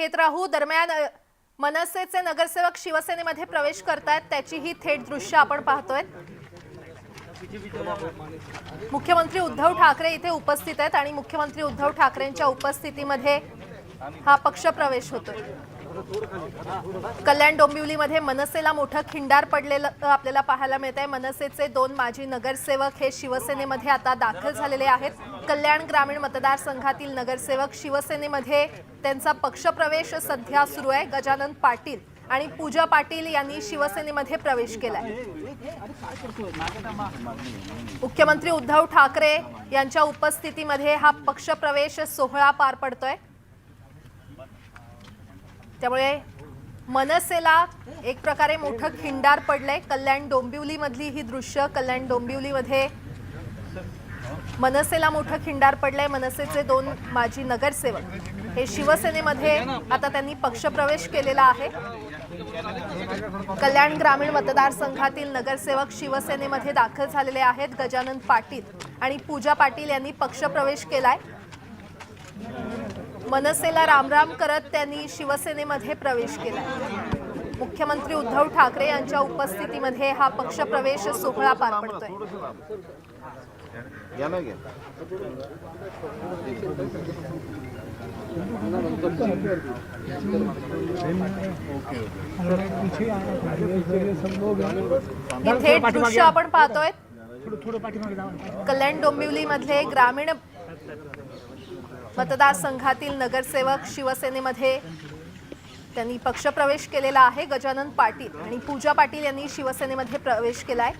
घेत राहू दरम्यान मनसेचे नगरसेवक शिवसेनेमध्ये प्रवेश करतायत त्याची ही थेट दृश्य आपण पाहतोय. मुख्यमंत्री उद्धव ठाकरे इथे उपस्थित आहेत आणि मुख्यमंत्री उद्धव ठाकरेंच्या उपस्थितीमध्ये हा पक्ष प्रवेश होतोय. कल्याण डोंबिवलीमध्ये मनसेला मोठं खिंडार पडलेलं आपल्याला पाहायला मिळत आहे मनसेचे दोन माजी नगरसेवक हे शिवसेनेमध्ये आता दाखल झालेले आहेत. कल्याण ग्रामीण मतदारसंघातील नगरसेवक शिवसेनेमध्ये त्यांचा पक्षप्रवेश सध्या सुरू आहे. गजानन पाटील आणि पूजा पाटील यांनी शिवसेनेमध्ये प्रवेश केलाय. मुख्यमंत्री उद्धव ठाकरे यांच्या उपस्थितीमध्ये हा पक्षप्रवेश सोहळा पार पडतोय. त्यामुळे मनसेला एक प्रकारे मोठं खिंडार पडलंय. कल्याण डोंबिवली मधली ही दृश्य कल्याण डोंबिवलीमध्ये मनसेला मोठं खिंडार पडलंय. मनसेचे दोन माजी नगरसेवक. हे शिवसेनेमध्ये आता त्यांनी पक्षप्रवेश केलेला आहे. कल्याण ग्रामीण मतदारसंघातील नगरसेवक शिवसेनेमध्ये दाखल झालेले आहेत. गजानन पाटील आणि पूजा पाटील यांनी पक्षप्रवेश केलाय. मनसेला रामराम करत त्यांनी शिवसेनेमध्ये प्रवेश केला मुख्यमंत्री उद्धव ठाकरे यांच्या उपस्थितीमध्ये हा पक्षप्रवेश सोहळा पार पडतोय. या ना घ्या. थेट दृश्य आपण पाहतोय. कल्याण डोंबिवली मधले ग्रामीण मतदारसंघातील नगरसेवक शिवसेनेमध्ये त्यांनी पक्षप्रवेश केलेला आहे. गजानन पाटील आणि पूजा पाटील यांनी शिवसेनेमध्ये प्रवेश केलाय.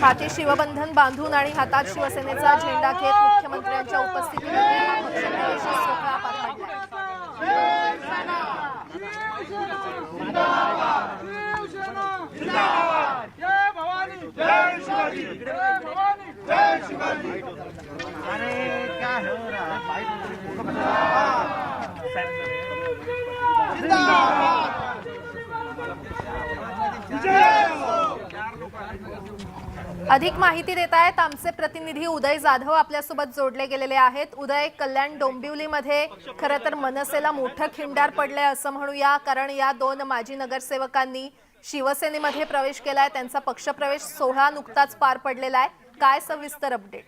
हाती शिवबंधन बांधून आणि हातात शिवसेनेचा झेंडा घेत मुख्यमंत्र्यांच्या उपस्थितीमध्ये हा पक्षप्रवेश सोहळा पार पडलाय जय भवानी जय शिवाजी जय भवानी जय शिवाजी अधिक माहिती देत आहेत आमचे प्रतिनिधी उदय जाधव आपल्यासोबत जोडले गेलेले आहेत. उदय कल्याण डोंबिवलीमध्ये खरं तर मनसेला मोठं खिंडार पडलंय असं म्हणूया कारण या दोन माजी नगरसेवकांनी शिवसेनेमध्ये प्रवेश केलाय त्यांचा पक्षप्रवेश सोहळा नुकताच पार पडलेला आहे. काय सविस्तर अपडेट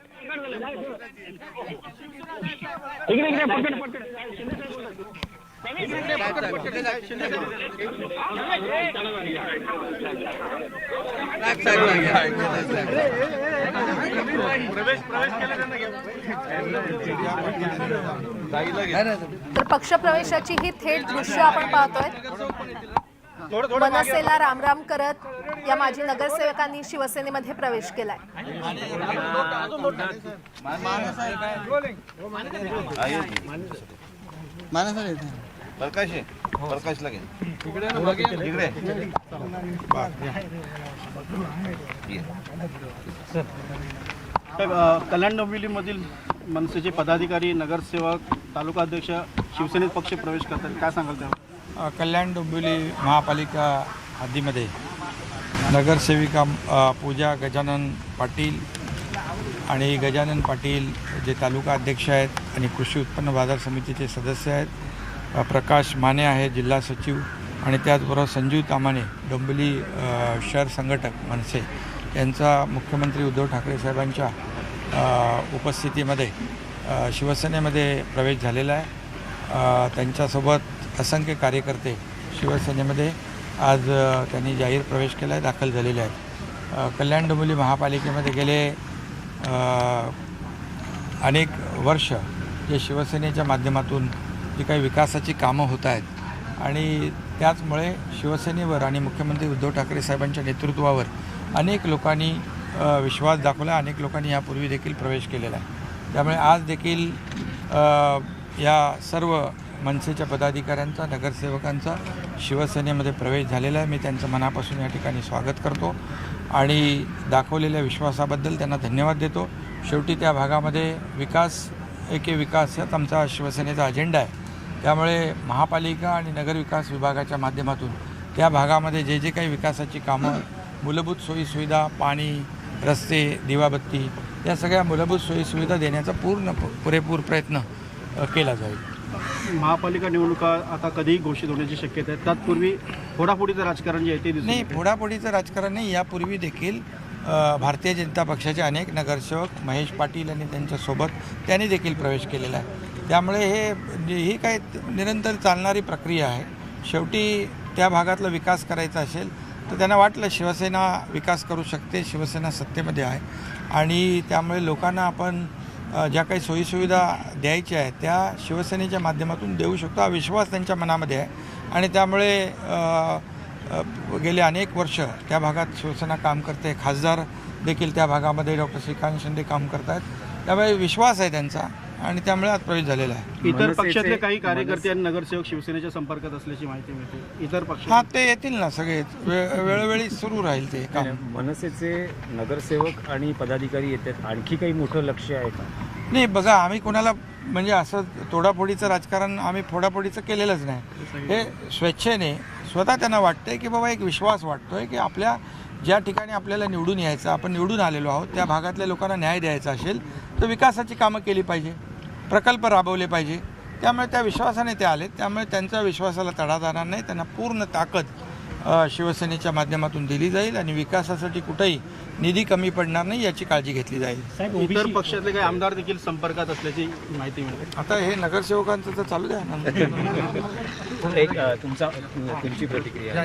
तर पक्षप्रवेशाची ही थेट दृश्य आपण पाहतोय. मनसेला रामराम करत या माजी नगरसेवकांनी शिवसेनेमध्ये प्रवेश केलाय. प्रकाश आहे. प्रकाशला घ्या इकडे कल्याण डोंबिवलीमधील मनसेचे पदाधिकारी नगरसेवक तालुका अध्यक्ष शिवसेनेत पक्ष प्रवेश करतात. काय सांगाल अ, कल्याण डोंबिवली महापालिका हद्दीमध्ये नगरसेविका पूजा गजानन पाटील आणि गजानन पाटील जे तालुका अध्यक्ष आहेत आणि कृषी उत्पन्न बाजार समितीचे सदस्य आहेत प्रकाश माने आहे जिल्हा सचिव आणि त्याचबरोबर संजीव तामाने डोंबिवली शहर संघटक मनसे यांचा मुख्यमंत्री उद्धव ठाकरे साहेबांच्या उपस्थितीमध्ये शिवसेनेमध्ये प्रवेश झालेला आहे. त्यांच्यासोबत असंख्य कार्यकर्ते शिवसेनेमध्ये आज त्यांनी जाहीर प्रवेश केला आहे दाखल झालेले आहेत. कल्याण डोंबिवली महापालिकेमध्ये गेले अनेक वर्ष जे शिवसेनेच्या माध्यमातून जी काही विकासाची कामं होत आहेत. आणि त्याचमुळे शिवसेनेवर आणि मुख्यमंत्री उद्धव ठाकरे साहेबांच्या नेतृत्वावर अनेक लोकांनी विश्वास दाखवला. अनेक लोकांनी यापूर्वी देखील प्रवेश केलेला आहे. त्यामुळे आज देखील या सर्व मनसेच्या पदाधिकाऱ्यांचा नगरसेवकांचा शिवसेनेमध्ये प्रवेश झालेला आहे. मी त्यांचं मनापासून या ठिकाणी स्वागत करतो आणि दाखवलेल्या विश्वासाबद्दल त्यांना धन्यवाद देतो. शेवटी त्या भागामध्ये विकास एके विकास यात आमचा शिवसेनेचा अजेंडा आहे. त्यामुळे महापालिका आणि नगरविकास विभागाच्या माध्यमातून त्या भागामध्ये जे जे काही विकासाची कामं मूलभूत सोयीसुविधा पाणी रस्ते दिवाबत्ती या सगळ्या मूलभूत सोयीसुविधा देण्याचा पूर्ण पुरेपूर प्रयत्न केला जाईल. महापालिका निवडणुका आता कधीही घोषित होण्याची शक्यता आहे. तत्पूर्वी फोडाफोडीचं राजकारण जे आहे ते नाही. फोडाफोडीचं राजकारण नाही. यापूर्वी देखील भारतीय जनता पक्षाचे अनेक नगरसेवक महेश पाटील आणि त्यांच्यासोबत त्यांनी देखील प्रवेश केलेला आहे. त्यामुळे हे म्हणजे ही काय निरंतर चालणारी प्रक्रिया आहे. शेवटी त्या भागातला विकास करायचा असेल तर त्यांना वाटलं शिवसेना विकास करू शकते शिवसेना सत्तेमध्ये आहे. आणि त्यामुळे लोकांना आपण ज्या काही सोयीसुविधा द्यायच्या आहेत त्या शिवसेनेच्या माध्यमातून देऊ शकतो. हा विश्वास त्यांच्या मनामध्ये आहे. आणि त्यामुळे गेले अनेक वर्ष त्या भागात शिवसेना काम करते खासदार देखील त्या भागामध्ये डॉक्टर श्रीकांत शिंदे काम करत आहेत त्यामुळे विश्वास आहे त्यांचा आणि त्यामुळे आज प्रवेश झालेला आहे. इतर पक्षातले काही कार्यकर्ते आणि नगरसेवक शिवसेनेच्या संपर्कात असल्याची माहिती मिळते. इतर पक्ष हां ते येतील ना सगळे. वे- वेळोवेळी सुरू राहील ते काम. मनसेचे नगरसेवक आणि पदाधिकारी येतात. आणखी काही मोठं लक्ष आहे का? नाही बघा आम्ही कोणाला म्हणजे असं तोडाफोडीचं राजकारण आम्ही फोडाफोडीचं केलेलंच नाही. हे स्वेच्छेने स्वतः त्यांना वाटतंय की बाबा एक विश्वास वाटतोय की आपल्या ज्या ठिकाणी आपल्याला निवडून यायचं आपण निवडून आलेलो आहोत त्या भागातल्या लोकांना न्याय द्यायचा असेल तर विकासाची कामं केली पाहिजे प्रकल्प राबवले पाहिजे. त्यामुळे त्या विश्वासाने ते आले त्यामुळे त्यांच्या विश्वासाला तडा जाणार नाही त्यांना पूर्ण ताकद शिवसेनेच्या माध्यमातून दिली जाईल आणि विकासासाठी कुठेही निधी कमी पडणार नाही याची काळजी घेतली जाईल. इतर पक्षातले काही आमदार देखील संपर्कात असल्याची माहिती मिळते. आता हे नगरसेवकांचं तर चालू द्या ना. एक अ, तुमचा तुमची प्रतिक्रिया.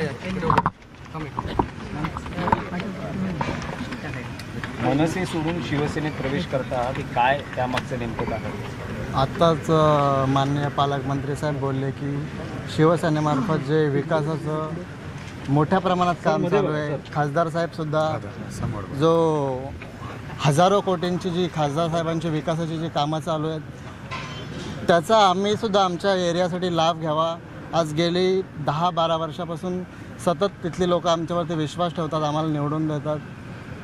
मनसे सोडून शिवसेनेत प्रवेश करता हे काय त्यामागचं नेमकं कारण? आत्ताच माननीय पालकमंत्री साहेब बोलले की शिवसेनेमार्फत जे विकासाचं मोठ्या प्रमाणात काम चालू आहे. खासदार साहेबसुद्धा जो हजारो कोटींची जी खासदार साहेबांची विकासाची जी कामं चालू आहेत त्याचा आम्ही सुद्धा आमच्या एरियासाठी लाभ घ्यावा. आज गेली दहा बारा वर्षापासून सतत तिथली लोक आमच्यावरती विश्वास ठेवतात आम्हाला निवडून देतात.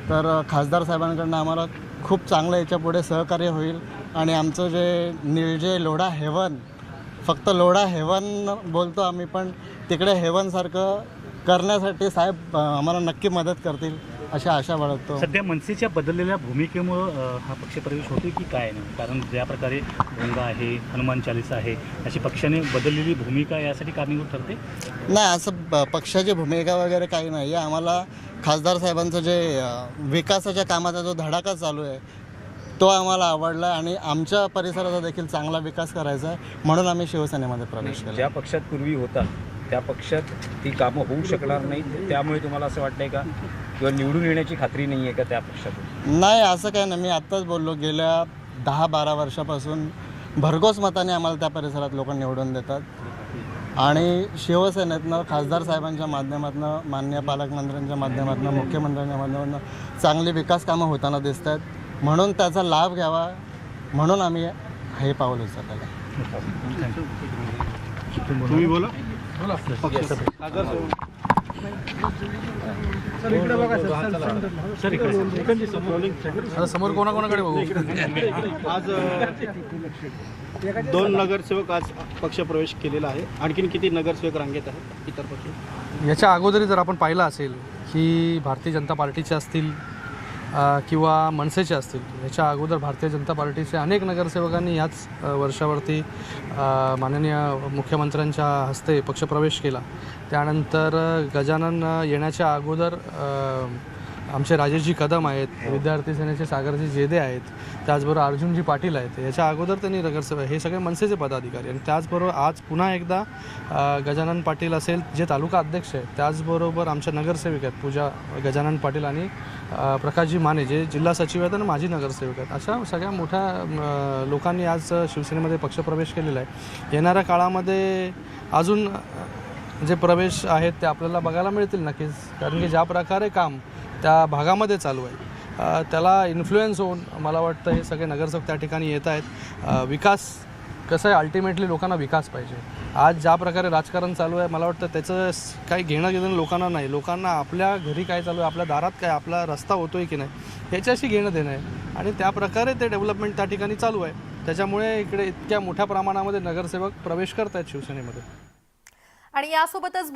तर खासदार साहेबांकडनं आम्हाला खूप चांगलं याच्यापुढे सहकार्य होईल. आणि आमचं जे निळजे लोढा हेवन फक्त लोढा हेवन बोलतो आम्ही पण तिकडे हेवनसारखं करण्यासाठी साहेब आम्हाला नक्की मदत करतील अशी आशा बाळगतो. सध्या मनसेच्या बदललेल्या भूमिकेमुळं हा पक्षप्रवेश होतो की काय नाही? कारण ज्या प्रकारे भोंगा आहे हनुमान चालिसा आहे अशी पक्षाने बदललेली भूमिका यासाठी कारणीभूत ठरते? नाही असं ब- पक्षाची भूमिका वगैरे काही नाही आहे आम्हाला खासदार साहेबांचं जे विकासाच्या कामाचा जो धडाका चालू आहे तो आम्हाला आवडला आणि आमच्या परिसराचा देखील चांगला विकास करायचा आहे. म्हणून आम्ही शिवसेनेमध्ये प्रवेश केला. ज्या पक्षात पूर्वी होता त्या पक्षात ती कामं होऊ शकणार नाहीत. त्यामुळे तुम्हाला असं वाटतंय का? किंवा निवडून येण्याची खात्री नाही आहे का त्या पक्षातून? नाही असं काय नाही. मी आत्ताच बोललो गेल्या दहा बारा वर्षापासून भरघोस मताने आम्हाला त्या परिसरात लोक निवडून देतात. आणि शिवसेनेतनं खासदार साहेबांच्या माध्यमातून माननीय पालकमंत्र्यांच्या माध्यमातून मुख्यमंत्र्यांच्या माध्यमातून चांगली विकास कामं होताना दिसत आहेत म्हणून त्याचा लाभ घ्यावा. म्हणून आम्ही हे पाऊल उचललेलं आहे. तुम्ही बोला. पक्ष- नगरसेवक. सर इकडे बघा सर. आता समोर कोणाकोणाकडे बघू? आज दोन नगरसेवक आज पक्षप्रवेश केलेला आहे. आणखीन किती नगरसेवक रांगेत आहेत? इतर पक्ष याच्या अगोदरी जर आपण पाहिलं असेल की भारतीय जनता पार्टीचे असतील किंवा मनसेचे असतील. याच्या अगोदर भारतीय जनता पार्टीचे अनेक नगरसेवकांनी याच वर्षावरती माननीय मुख्यमंत्र्यांच्या हस्ते पक्षप्रवेश केला. त्यानंतर गजानन येण्याच्या अगोदर आमचे राजेशजी कदम आहेत विद्यार्थी सेनेचे सागरजी जेदे आहेत त्याचबरोबर अर्जुनजी पाटील आहेत. याच्या अगोदर त्यांनी नगरसेवक हे सगळे मनसेचे पदाधिकारी आणि त्याचबरोबर आज पुन्हा एकदा गजानन पाटील असेल जे तालुका अध्यक्ष आहेत. त्याचबरोबर आमच्या नगरसेविका आहेत पूजा गजानन पाटील आणि प्रकाशजी माने जे जिल्हा सचिव आहेत आणि माजी नगरसेवक आहेत. अशा सगळ्या मोठ्या लोकांनी आज शिवसेनेमध्ये पक्षप्रवेश केलेला आहे. येणाऱ्या काळामध्ये अजून जे प्रवेश आहेत ते आपल्याला बघायला मिळतील नक्कीच. कारण की ज्या प्रकारे काम त्या भागामध्ये चालू आहे. त्याला इन्फ्लुएन्स होऊन मला वाटतं हे सगळे नगरसेवक त्या ठिकाणी येत आहेत. विकास कसं आहे अल्टिमेटली लोकांना विकास पाहिजे. आज ज्या प्रकारे राजकारण चालू आहे मला वाटतं त्याचं काही घेणं घेणं लोकांना नाही. लोकांना आपल्या घरी काय चालू आहे आपल्या दारात काय आपला रस्ता होतो आहे की नाही ह्याच्याशी घेणं देणं आहे. आणि त्या प्रकारे ते डेव्हलपमेंट त्या ठिकाणी चालू आहे. त्याच्यामुळे इकडे इतक्या मोठ्या प्रमाणामध्ये नगरसेवक प्रवेश करत आहेत शिवसेनेमध्ये. आणि यासोबतच